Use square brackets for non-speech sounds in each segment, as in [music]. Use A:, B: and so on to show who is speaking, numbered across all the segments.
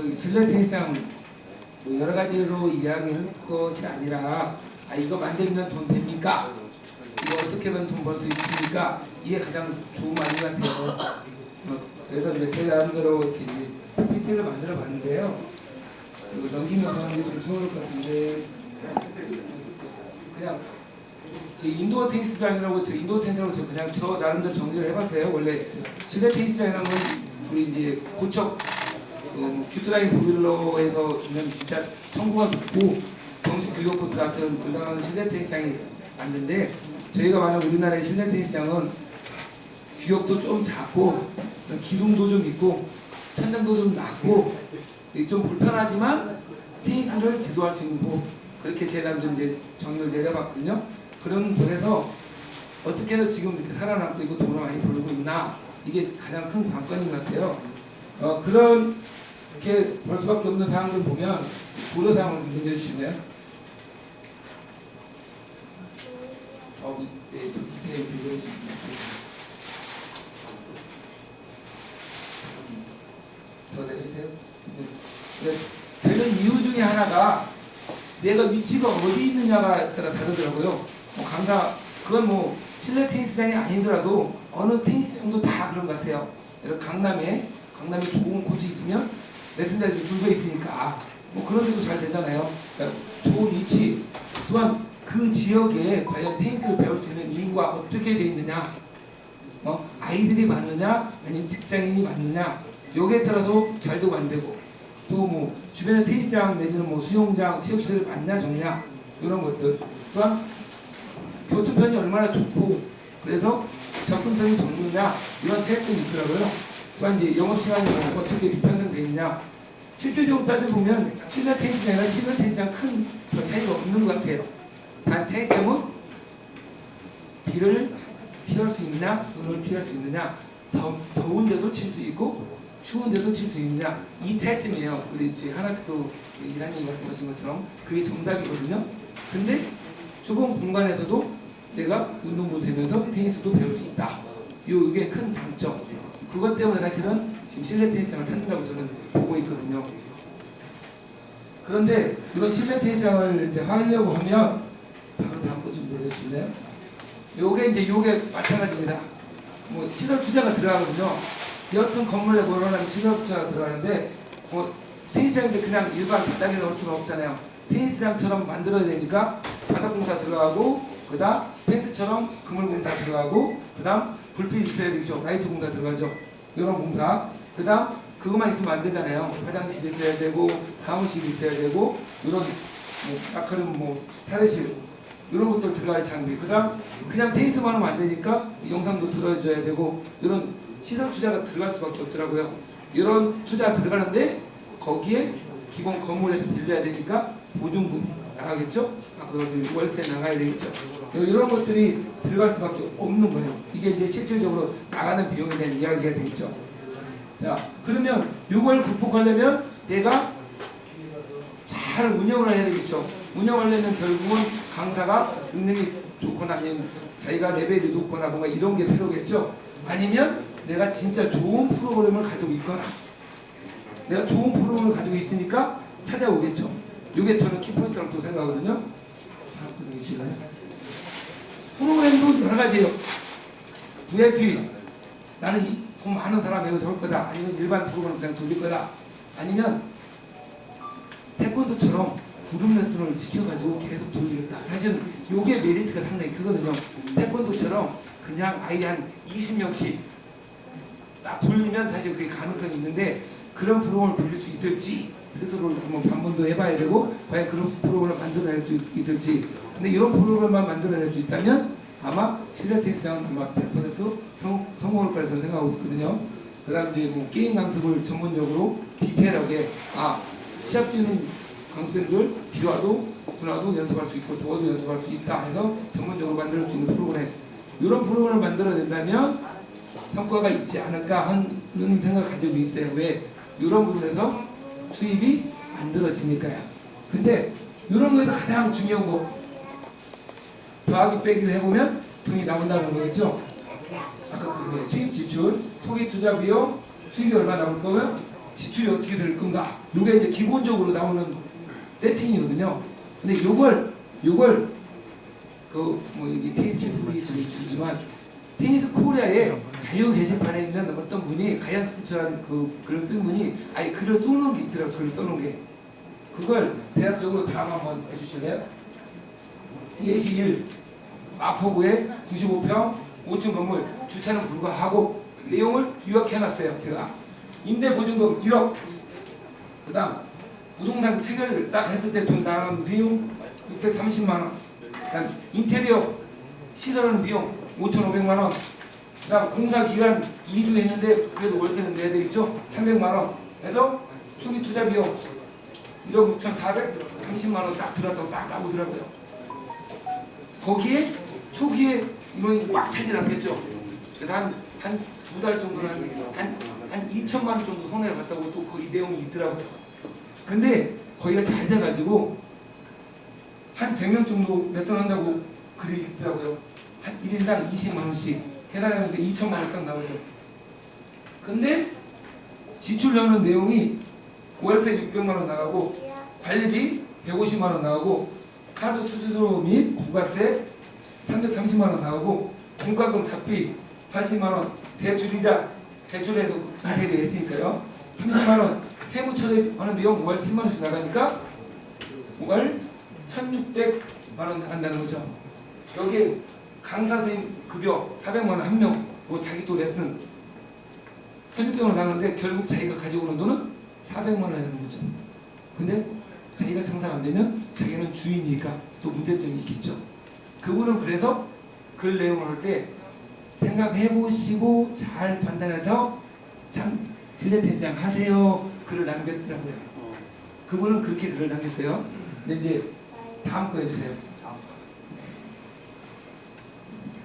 A: 저기 실내 테니스장 뭐 여러 가지로 이야기할 것이 아니라 아 이거 만들면 돈 됩니까? 이거 어떻게 하면 돈 벌 수 있습니까? 이게 가장 좋은 말인 것 같아요. 어, 그래서 이제 제 나름대로 이렇게 PPT를 만들어 봤는데요. 넘기면서 하는 게좀 쉬울 것 같은데 그냥 제 인도어 테니스장이라고 저 인도어 테니스라고 저 그냥 저 나름대로 정리를 해봤어요. 원래 실내 테니스장이라는 건 우리 이제 고척 어, 큐트라인 보일러 해서 그냥 진짜 청구가 높고 정식 코트 같은 훌륭한 실내 테니스장이 맞는데 저희가 말하는 우리나라의 실내 테니스장은 규격도 좀 작고 기둥도 좀 있고 천장도 좀 낮고 좀 불편하지만 테니스를 지도할 수 있는 곳 그렇게 제가 좀 이제 정의를 내려봤거든요. 그런 곳에서 어떻게 해서 지금 이렇게 살아남고 있고 돈을 많이 벌고 있나 이게 가장 큰 관건인 것 같아요. 어, 그런 이렇게 볼 수밖에 없는 상황을 보면 보도 상황을 좀 내주시네요. 어, 네, 좀 밑에 들려주시면 더 내주세요. 네. 네, 되는 이유 중에 하나가 내가 위치가 어디 있느냐가 따라 다르더라고요. 뭐 강사 그건 뭐 실내 테니스장이 아니더라도 어느 테니스장도 다 그런 것 같아요. 강남에 강남에 좋은 코트 있으면 레슨자들이 줄 서 있으니까. 뭐 그런 데도 잘 되잖아요. 그러니까 좋은 위치 또한 그 지역에 과연 테니스를 배울 수 있는 인구가 어떻게 돼 있느냐, 어? 아이들이 많느냐 아니면 직장인이 많느냐. 여기에 따라서 잘 되고 안 되고 또 뭐 주변에 테니스장 내지는 뭐 수영장, 체육시설 많냐 적냐 이런 것들. 또한 교통편이 얼마나 좋고 그래서 접근성이 적느냐 이런 차이점이 있더라고요. 또한 이제 영업 시간이 뭐 어떻게 비평등되느냐 실질적으로 따져보면 실내 테니스장이나 실내 테니스장 큰 차이가 없는 것 같아요. 단 차이점은 비를 피할 수 있느냐 눈을 피할 수 있느냐 더, 더운데도 칠 수 있고 추운데도 칠 수 있느냐 이 차이점이에요. 우리 이제 하나특도 이사님이 말씀하신 것처럼 그게 정답이거든요. 근데 좁은 공간에서도 내가 운동도 되면서 테니스도 배울 수 있다. 요 이게 큰 장점. 그것 때문에 사실은 지금 실내 테니스장을 찾는다고 저는 보고 있거든요. 그런데 이런 실내 테니스장을 이제 하려고 하면 바로 다음 거좀 내려주실래요? 요게 이제 요게 마찬가지입니다. 뭐 시설 투자가 들어가거든요. 여튼 건물에 뭐하면 시설 투자가 들어가는데 뭐 테니스장인데 그냥 일반 바닥에 넣을 수는 없잖아요. 테니스장처럼 만들어야 되니까 바닥 공사 들어가고 그다음 펜스처럼 그물 공사 들어가고 그다음 불빛 있어야 되겠죠. 라이트 공사 들어가죠. 이런 공사. 그 다음 그것만 있으면 안 되잖아요. 화장실 있어야 되고 사무실 있어야 되고 이런 뭐 아까는 뭐 탈의실 이런 것들 들어갈 장비. 그 다음 그냥 테니스만 하면 안 되니까 영상도 들어줘야 되고 이런 시설 투자가 들어갈 수밖에 없더라고요. 이런 투자 들어가는데 거기에 기본 건물에서 빌려야 되니까 보증금 나가겠죠? 말씀 월세 나가야 되겠죠? 이런 것들이 들어갈 수밖에 없는 거예요. 이게 이제 실질적으로 나가는 비용에 대한 이야기가 되겠죠. 자, 그러면 이걸 극복하려면 내가 잘 운영을 해야 되겠죠. 운영하려면 결국은 강사가 능력이 좋거나 아니면 자기가 레벨이 높거나 뭔가 이런 게 필요겠죠. 아니면 내가 진짜 좋은 프로그램을 가지고 있거나 내가 좋은 프로그램을 가지고 있으니까 찾아오겠죠. 이게 저는 키포인트라고 또 생각하거든요. 계시나요? 프로그램도 여러 가지예요. VIP 나는 이, 돈 많은 사람 여기서 올 거다. 아니면 일반 프로그램 그냥 돌릴 거다. 아니면 태권도처럼 그룹 레슨을 시켜가지고 계속 돌리겠다. 사실은 요게 메리트가 상당히 크거든요. 태권도처럼 그냥 아이 한 20명씩 딱 돌리면 사실 그게 가능성이 있는데 그런 프로그램을 돌릴 수 있을지 스스로를 한번 반문도 해봐야 되고 과연 그런 프로그램을 만들어낼 수 있을지 근데 이런 프로그램만 만들어낼 수 있다면 아마 실내 테니스장은 아마 100% 성, 성공할 거라 저는 생각하고 있거든요. 그 다음 이제 뭐 게임 강습을 전문적으로 디테일하게 아 시합 뛰는 강생들 비 와도 비 와도 연습할 수 있고 더워도 연습할 수 있다 해서 전문적으로 만들 수 있는 프로그램 이런 프로그램을 만들어낸다면 성과가 있지 않을까 하는 생각을 가지고 있어요. 왜? 이런 부분에서 수입이 만들어지니까요. 근데 이런 거에서 가장 중요한 거 더하기 빼기를 해보면 돈이 나온다는 거겠죠. 아까 그게 수입 지출, 토기 투자 비용, 수입이 얼마 나올 거고요? 지출이 어떻게 될 건가? 요게 이제 기본적으로 나오는 세팅이거든요. 근데 요걸 요걸 그뭐 여기 테이프 풀이 저기 주지만 테니스 코리아의 자유 게시판에 있는 어떤 분이 가연 스포츠라는 그 글을 쓴 분이 아예 글을 써놓은 게 있더라고 글을 써놓은 게. 그걸 대략적으로 다음 한번 해주실래요? 예시 1 마포구에 95평 5층 건물 주차는 불가하고 내용을 요약해놨어요 제가. 임대 보증금 1억. 그 다음 부동산 체결 딱 했을 때 돈 나가는 비용 630만 원. 그다음 인테리어 시설하는 비용 5,500만 원. 그다음 공사 기간 2주 했는데 그래도 월세는 내야 되겠죠? 300만 원. 해서 초기 투자 비용 1억 6,430만 원 딱 들었다고 딱 나오더라고요. 거기에 초기에 인원이 꽉 차질 않겠죠? 그래서 한 한 두 달 정도는 한, 한 2천만 원 정도 손해를 봤다고 또 거기 내용이 있더라고요. 근데 거기가 잘 돼가지고 한 100명 정도 레슨 한다고 글이 있더라고요. 한 1인당 20만 원씩 계산하니까 2천만 원 딱 나오죠. 근데 지출하는 내용이 월세 600만 원 나가고 관리비 150만 원 나가고 카드 수수료 및 부가세 330만 원 나가고 공과금 잡비 80만 원 대출이자 대출해서 인테리어 했으니까요 30만 원 세무 처리하는 비용 월 10만 원씩 나가니까 월 1,600만 원 나간다는 거죠. 여기에 강사 선생님 급여 400만 원 한 명, 뭐 자기 또 레슨 1,600만 원 나가는데 결국 자기가 가지고 오는 돈은 400만 원이라는 거죠. 근데 자기가 장사가 안 되면 자기는 주인이니까 또 문제점이 있겠죠. 그분은 그래서 글 내용을 할 때 생각해 보시고 잘 판단해서 참 질레텐장 하세요 글을 남겼더라고요. 그분은 그렇게 글을 남겼어요. 근데 이제 다음 거 해주세요.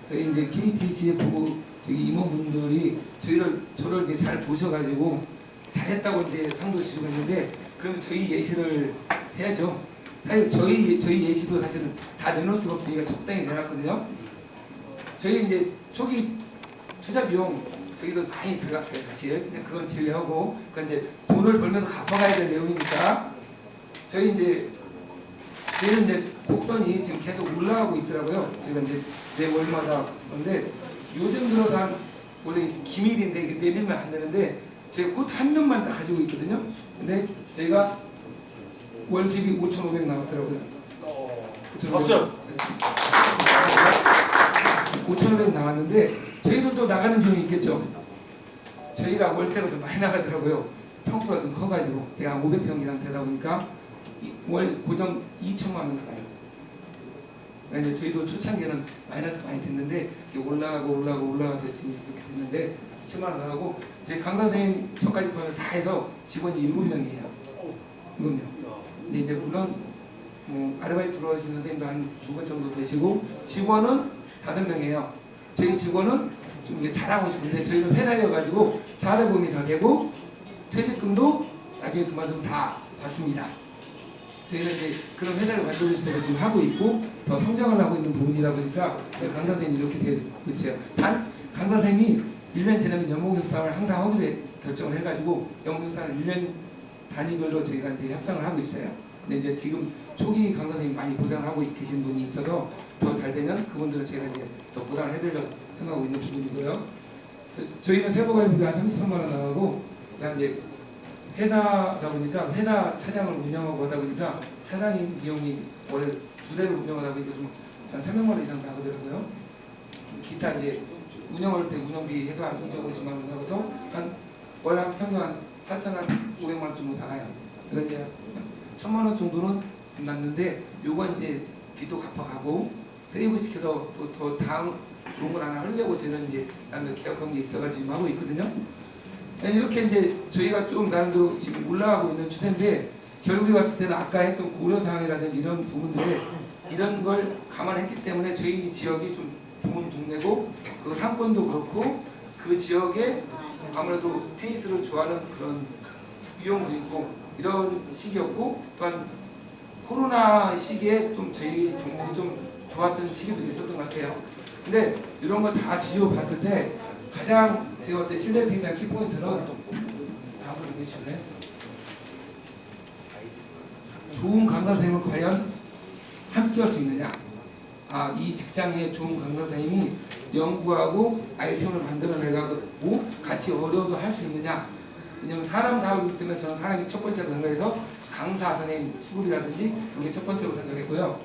A: 저희 이제 KTC에 보고 저기 임원분들이 저희를 저를 이제 잘 보셔가지고 잘했다고 이제 상도 주시고 있는데 그럼 저희 예시를 해야죠. 사실 저희 저희 예시도 사실은 다 내놓을 수가 없으니까 적당히 내놨거든요. 저희 이제 초기 투자 비용 저희도 많이 들어갔어요 사실. 근데 그건 제외하고 이제 돈을 벌면서 갚아가야 될 내용이니까 저희 이제 저희는 이제 곡선이 지금 계속 올라가고 있더라고요. 저희가 이제 내 월마다 그런데 요즘 들어서 한 원래 기밀인데 이게 내리면 안 되는데 제가 곧한 년만 딱 가지고 있거든요. 근데 저희가 월 수입이 5,500 나왔더라고요. 5,500.
B: 박수!
A: 5,500 나왔는데 저희들도 나가는 비용이 있겠죠. 저희가 월세가 좀 많이 나가더라고요. 평수가 좀 커가지고 제가 한 500평 이상 되다 보니까 이- 월 고정 2천만 원 나가요. 왜냐면 저희도 초창기에는 마이너스 많이 됐는데 올라가고 올라가고 올라가서 지금 이렇게 됐는데 2천만 원 나가고 제 강사 선생님 저까지 포함해서 다 해서 직원이 7명이에요. 7명. 근데 이제 물론 뭐 아르바이트 들어오시는 선생님도 한 두 분 정도 되시고 직원은 다섯 명이에요. 저희 직원은 좀 잘하고 싶은데 저희는 회사여가지고 사회보험이 다 되고 퇴직금도 나중에 그만두면 다 받습니다. 저희는 이제 그런 회사를 만들고 싶어서 지금 하고 있고 더 성장을 하고 있는 부분이다 보니까 저희 강사 선생님이 이렇게 되고 있어요. 단 강사 선생님이 1년 지나면 연봉 협상을 항상 하기로 해- 결정을 해가지고 연봉 협상을 1년 단위별로 저희가 이제 협상을 하고 있어요. 근데 이제 지금 초기 강사 선생님 많이 보장을 하고 계신 분이 있어서 더 잘 되면 그분들은 제가 이제 더 보장을 해드리려 생각하고 있는 부분이고요. 저- 저희는 세부관리비가 한 33만 원 나가고 그다음 이제 회사다 보니까 회사 차량을 운영하고 하다 보니까 차량인 비용이 월두 대를 운영하다 보니까 좀한 300만 원 이상 나가더라고요. 기타 이제 운영할 때 운영비 해서 한 250만 원 나가서 한 평균 한 4천 한 500만 원 정도 나가요. 그러니까 이제 천만 원 정도는 좀 났는데 요거 이제 빚도 갚아가고 세이브 시켜서 또 더 다음 좋은 걸 하나 하려고 저는 이제 나는 계약한 게 있어가지고 하고 있거든요. 네, 이렇게 이제 저희가 좀 나름대로 지금 올라가고 있는 추세인데 결국에 봤을 때는 아까 했던 고려 사항이라든지 이런 부분들에 이런 걸 감안했기 때문에 저희 지역이 좀 좋은 동네고 그 상권도 그렇고 그 지역에 아무래도 테니스를 좋아하는 그런 유형도 있고 이런 시기였고 또한 코로나 시기에 좀 저희 종목이 좀 좋았던 시기도 있었던 것 같아요. 근데 이런 거 다 뒤집어 봤을 때 가장 제가 봤을 때 실내 테니스의 키포인트는 다음으로 주실래요? 좋은 강사 선생님을 과연 함께 할 수 있느냐? 아, 이 직장에 좋은 강사 선생님이 연구하고 아이템을 만들어내가고 같이 어려워도 할 수 있느냐? 왜냐면 사람 사업이기 때문에 저는 사람이 첫 번째로 생각해서 강사 선생님 수급이라든지 이게 첫 번째로 생각했고요.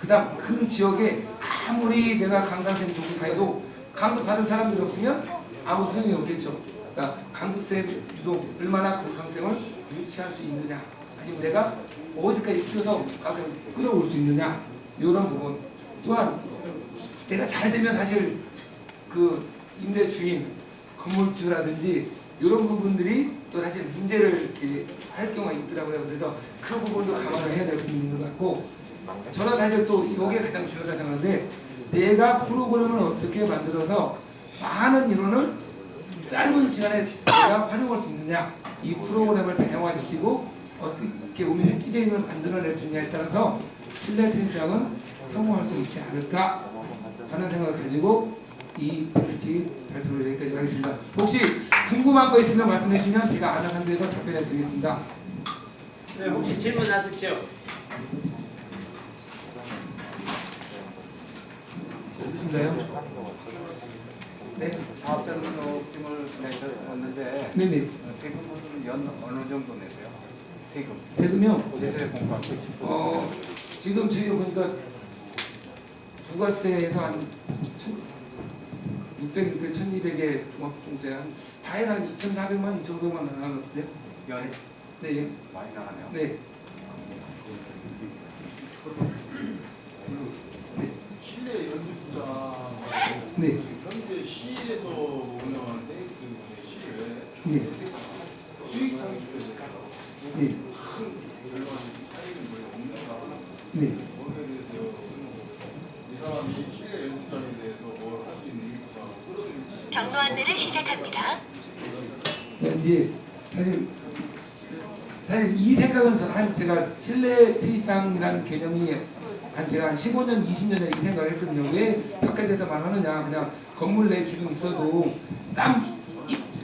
A: 그 다음 그 지역에 아무리 내가 강사 선생님 좋게 가해도 강습 받은 사람들이 없으면 아무 소용이 없겠죠. 그러니까 강습생 유도 얼마나 그 강생을 유치할 수 있느냐 아니면 내가 어디까지 키워서 강생을 끌어올 수 있느냐 이런 부분 또한 내가 잘 되면 사실 그 임대 주인 건물주라든지 이런 부분들이 또 사실 문제를 이렇게 할 경우가 있더라고요. 그래서 그 부분도 감안을 해야 될 있는 것 같고 저는 사실 또 이게 가장 중요하다 생각하는데 내가 프로그램을 어떻게 만들어서 많은 인원을 짧은 시간에 내가 활용할 수 있느냐 이 프로그램을 다양화시키고 어떻게 보면 획기적인 걸 만들어낼 수 있냐에 따라서 실내 테니스장은 성공할 수 있지 않을까 하는 생각을 가지고 이 PPT 발표를 여기까지 하겠습니다. 혹시 궁금한 거 있으면 말씀해 주시면 제가 아는 한도에서 답변해 드리겠습니다.
B: 네, 혹시 질문하십시오.
A: 있으신가요? 네,
C: 사업자 등록증을 내셨는데
A: 네네.
C: 세금은 연 어느 정도 내세요? 세금.
A: 세금요.
C: 제세 공과
A: 어 지금 저희 보니까 부가세에서 한 600, 600, 1200에 종합종세 한 다 해서 한 2,400만, 2,500만 나가는 것 같은데요?
C: 연
A: 네, 예.
C: 많이 나가네요.
A: 네.
D: 실내 연습장
A: 네.
D: 현재 시에서 운영하는 테니스 실외
A: 네.
D: 수익
A: 네. 네.
D: 이 사람이 실내 연습장에 대해서 뭘 할수
E: 경로 안내를 시작합니다.
A: 그러니까 이제 사실 사실 이 생각은 저- 한 제가 실내 테니스장이라는 개념이 한 제가 한 15년, 20년 전에 이 생각을 했거든요. 왜 바깥에서만 하느냐. 그냥 건물 내 기둥 있어도 땀 이-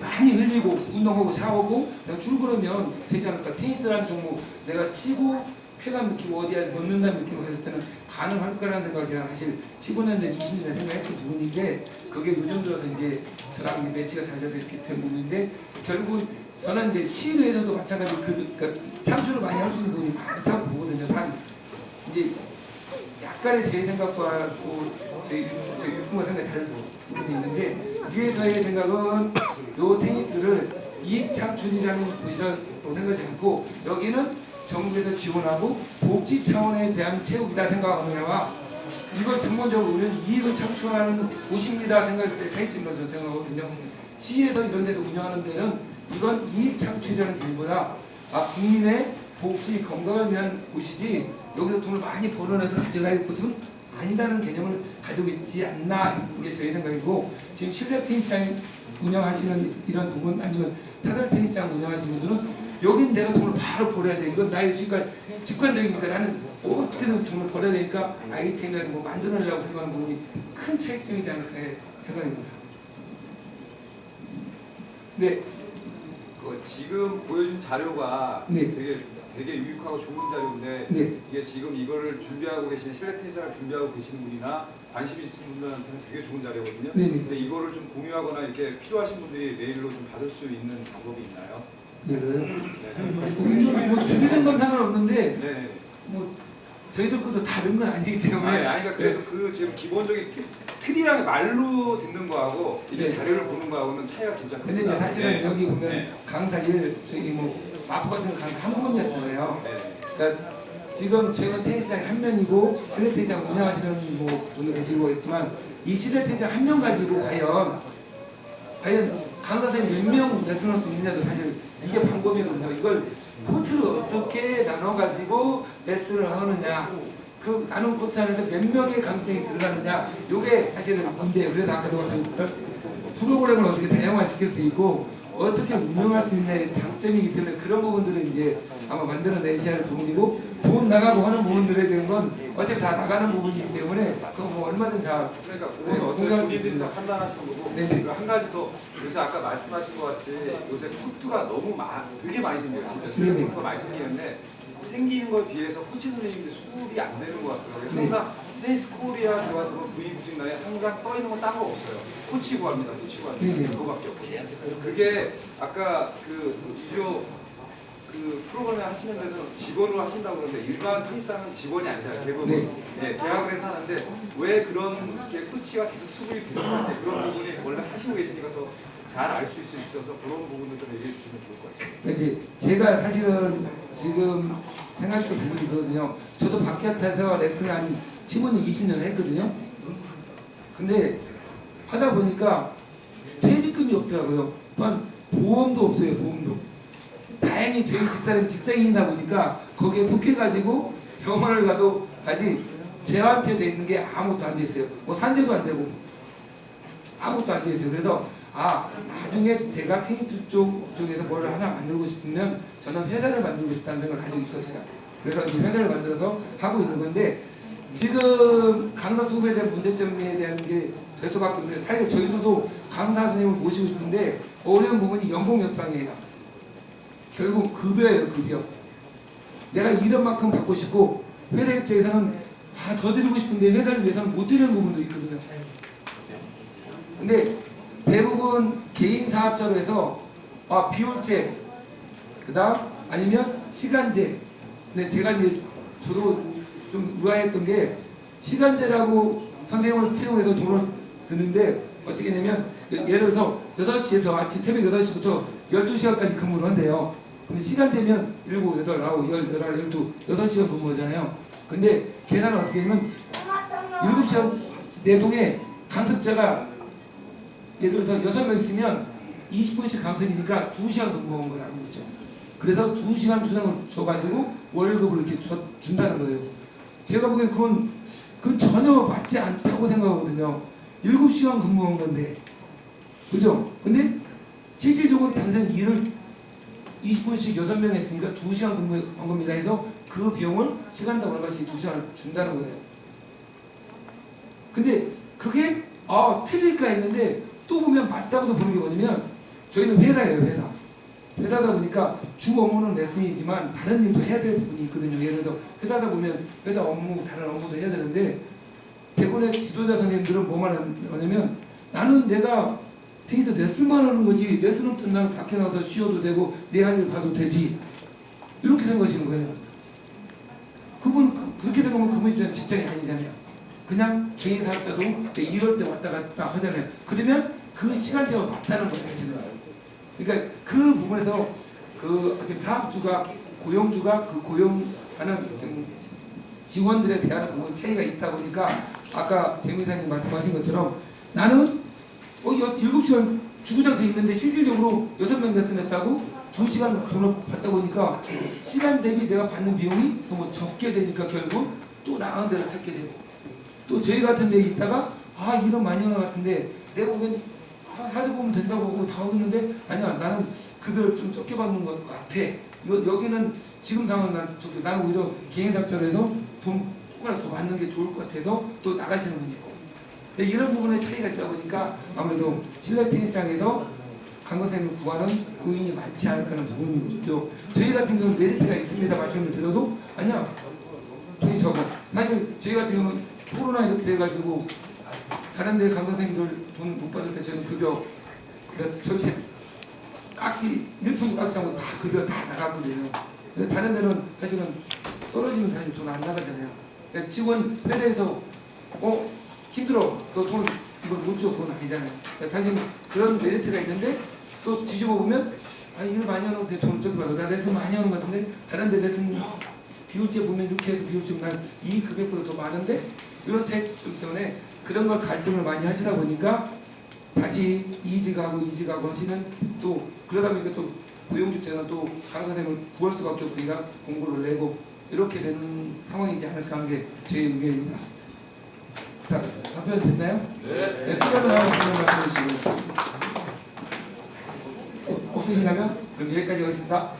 A: 많이 흘리고 운동하고 샤워하고 그냥 출근하면 되지 않을까. 테니스라는 종목 내가 치고 쾌감 느끼고 어디에 넣는다는 느낌을 가졌을 때는 가능할 거라는 생각을 제가 사실 15년 전, 20년 전에 생각했던 부분인데 그게 요즘 들어서 이제 저랑 매치가 잘 돼서 이렇게 된 부분인데 결국 저는 이제 시위에서도 마찬가지 그 그러니까 창출을 많이 할 수 있는 부분이 많다고 보거든요. 단 이제 약간의 제 생각과 또 저희 유품과 생각이 다른 부분이 있는데 위에서의 생각은 [coughs] 요 테니스를 이익 창출이라는 곳이라고 생각하지 않고 여기는 정부에서 지원하고 복지 차원에 대한 체육이다 생각하느냐와 이걸 전문적으로 우리는 이익을 창출하는 곳입니다 생각했을 때 차이점이라고 저는 생각하거든요. 시에서 이런 데서 운영하는 데는 이건 이익 창출이라는 개념보다 아, 국민의 복지 건강을 위한 곳이지 여기서 돈을 많이 벌어내서 가져가야 할 곳은 아니다는 개념을 가지고 있지 않나 이게 저희 생각이고 지금 실내 테니스장 운영하시는 이런 부분 아니면 타달 테니스장 운영하시는 분들은 여긴 내가 돈을 바로 벌어야 돼 이건 나의 수익과 직관적이니까 나는 어떻게든 돈을 벌어야 되니까 아이템이라도 뭐 만들어내려고 생각하는 부분이 큰 차이점이지 않을까 생각합니다. 네,
F: 그 지금 보여준 자료가
A: 네.
F: 되게 되게 유익하고 좋은 자료인데
A: 네,
F: 이게 지금 이거를 준비하고 계시는 실내 테니스를 준비하고 계시는 분이나 관심 있으신 분들한테는 되게 좋은 자료거든요.
A: 네 네.
F: 근데 이거를 좀 공유하거나 이렇게 필요하신 분들이 메일로 좀 받을 수 있는 방법이 있나요?
A: 예를
F: 네.
A: 뭐 드리는 건 상관없는데
F: 네.
A: 뭐 저희들 것도 다른 건 아니기 때문에
F: 아니, 아니 그러니까 그래도 그 지금 기본적인 틀, 틀이랑 말로 듣는 거하고 이게
A: 네.
F: 자료를 보는 거하고는 차이가 진짜 큽니다.
A: 근데 이제 사실은
F: 네.
A: 여기 보면
F: 네.
A: 강사 일 저기 뭐 마포 같은 강사 한 분이었잖아요.
F: 네.
A: 그러니까 지금 저희는 테니스장 한 면이고 실내 테니스장 운영하시는 뭐 분도 계시고 있지만 이 실내 테니스장 한 명 가지고 과연 과연 강사 선생님 몇명 레슨할 수 있느냐도 사실 이게 방법이거든요. 이걸 코트를 어떻게 나눠 가지고 레슨을 하느냐. 그 나눈 코트 안에서 몇 명의 강사님이 들어가느냐. 요게 사실은 문제. 그래서 아까도 말씀드렸던 프로그램을 어떻게 다양화시킬 수 있고 어떻게 운영할 수 있냐의 장점이기 때문에 그런 부분들은 이제 아마 만들어내셔야 할 부분이고 돈 나가고 하는 부분들에 대한 건 어차피 다 나가는 부분이기 때문에 그거 뭐 얼마든 다
F: 그러니까
A: 네,
F: 그건 어차피
A: 공감할 수
F: 본인들이
A: 있습니다.
F: 다 판단하시는 거고
A: 네, 네.
F: 그리고 한 가지 더 요새 아까 말씀하신 것 같이 요새 코트가 너무 마, 되게 많이 생겨요 진짜
A: 네,
F: 실내
A: 네.
F: 코트가 많이 생기는데 생기는 거에 비해서 코치 선생님들 수급이 안 되는 것 같더라고요
A: 네.
F: 항상 테니스 코리아 들어가서 뭐 부익부직 나에 항상 떠 있는 건딴거 없어요 코치 구합니다 코치 구합니다
A: 네, 네.
F: 그거밖에 없거든요 그게 아까 그 이조 그 프로그램을 하시는 데서 직원으로 하신다고 그러는데 일반 테니스하는 직원이 아니잖아요 대부분
A: 네.
F: 네, 대학을 해서 하는데 왜 그런 게 코치가 계속 수급이 부족한데 그런 부분이 원래 하시고 계시니까 더 잘 알 수 있어서 그런 부분도 좀 얘기해 주시면 좋을 것 같습니다.
A: 이제 제가 사실은 지금 생각했던 부분이거든요. 저도 바깥에서 레슨을 한 15년, 20년을 했거든요. 근데 하다 보니까 퇴직금이 없더라고요. 또한 보험도 없어요, 보험도. 다행히 저희 집사람이 직장인이다 보니까 거기에 속해가지고 병원을 가도 아직 제한테 돼 있는 게 아무것도 안 돼 있어요. 뭐 산재도 안 되고 아무것도 안 돼 있어요. 그래서 아 나중에 제가 테니스 쪽 쪽에서 뭘 하나 만들고 싶으면 저는 회사를 만들고 싶다는 생각을 가지고 있었어요. 그래서 이 회사를 만들어서 하고 있는 건데 지금 강사 수업에 대한 문제점에 대한 게 될 수밖에 없는데 사실 저희들도 강사 선생님을 모시고 싶은데 어려운 부분이 연봉 협상이에요. 결국 급여예요, 급여. 내가 이런 만큼 받고 싶고 회사 입장에서는 아, 더 드리고 싶은데 회사를 위해서는 못 드리는 부분도 있거든요. 근데 대부분 개인 사업자로 해서 아, 비율제, 그 다음 아니면 시간제. 근데 제가 이제 저도 좀 의아했던 게 시간제라고 선생님을 채용해서 돈을 드는데 어떻게 되냐면 예- 예를 들어서 6시에서 아침 새벽 8시부터 12시간까지 근무를 한대요. 그럼 시간제면 7, 8, 9, 10, 11, 12, 6시간 근무하잖아요. 근데 계산은 어떻게 하면 7시간 내동에 강습자가 예를 들어서 6명 있으면 20분씩 강습이니까 2시간 근무한 거예요. 그렇죠? 그래서 2시간 수당을 줘가지고 월급을 이렇게 줘, 준다는 거예요. 제가 보기엔 그건, 그건 전혀 맞지 않다고 생각하거든요. 7시간 근무한 건데. 그죠? 근데 실질적으로 당장 일을 20분씩 6명 했으니까 2시간 근무한 겁니다 해서 그 비용을 시간당 얼마씩 2시간을 준다는 거예요. 근데 그게 아 틀릴까 했는데 또 보면 맞다고도 보는 게 뭐냐면 저희는 회사예요 회사 회사다 보니까 주 업무는 레슨이지만 다른 일도 해야 될 부분이 있거든요 예를 들어서 회사다 보면 회사 업무 다른 업무도 해야 되는데 대부분의 지도자 선생님들은 뭐만 하냐면 나는 내가 테니스 레슨만 하는 거지 레슨은 끝나면 밖에 나가서 쉬어도 되고 내 할 일 봐도 되지 이렇게 생각하시는 거예요 그분 그, 그렇게 되면 그분 입장에 직장이 아니잖아요 그냥 개인 사업자도 내 이럴 때 왔다 갔다 하잖아요. 그러면 그 시간대가 맞다는 거예요. 그러니까 그 부분에서 그 사업주가 고용주가 그 고용하는 어떤 지원들에 대한 부분 차이가 있다 보니까 아까 재미사님 말씀하신 것처럼 나는 어, 여- 일곱 시간 주구장창 있는데 실질적으로 여섯 명 레슨했다고 두 시간 돈을 받다 보니까 시간 대비 내가 받는 비용이 너무 적게 되니까 결국 또 나은 데를 찾게 되고 또 저희 같은 데 있다가 아 이런 것 같은데 내가 보면 아, 사대 보면 된다고 하고 다 하는데 아니야 나는 급여를 좀 적게 받는 것 같아 이거 여기는 지금 상황은 난 저기 나는 오히려 개인 사업자로해서 돈 조금이라도 더 받는 게 좋을 것 같아서 또 나가시는 분이 있고. 근데 이런 부분에 차이가 있다 보니까 아무래도 실내 테니스장에서 강사 선생님을 구하는 고인이 많지 않을까라는 부분이 있죠 저희 같은 경우는 메리트가 있습니다. 말씀을 드려도. 아니야. 돈이 적어. 사실 저희 같은 경우는 코로나 이렇게 돼가지고 다른 데 강사 선생님들 돈 못 받을 때 저는 급여 그러니까 전체 깍지 1분도 깍지 하고 다 급여 다 나갔거든요. 다른 데는 사실은 떨어지면 사실 돈 안 나가잖아요. 직원 회사에서 어 힘들어 너 돈 이걸 못줘 그건 아니잖아요. 사실 그런 메리트가 있는데 또 뒤집어 보면 아니 일 많이 하는 데돈 적게 받아 나 레슨 많이 하는 것 같은데 다른 데 레슨 비율제 보면 이렇게 해서 비율제 난이 금액보다 더 많은데 이런 차이점 때문에 그런 걸 갈등을 많이 하시다 보니까 다시 이직하고 이직하고 하시는 또 그러다 보니까 또 고용주체는 또 강사생을 구할 수밖에 없으니까 공고를 내고 이렇게 되는 상황이지 않을까 하는 게 제 의견입니다. 다, 답변 됐나요? 네. 네, 또 다른 하나 말씀해 주시고. 어, 없으신가면 그럼 여기까지 하겠습니다.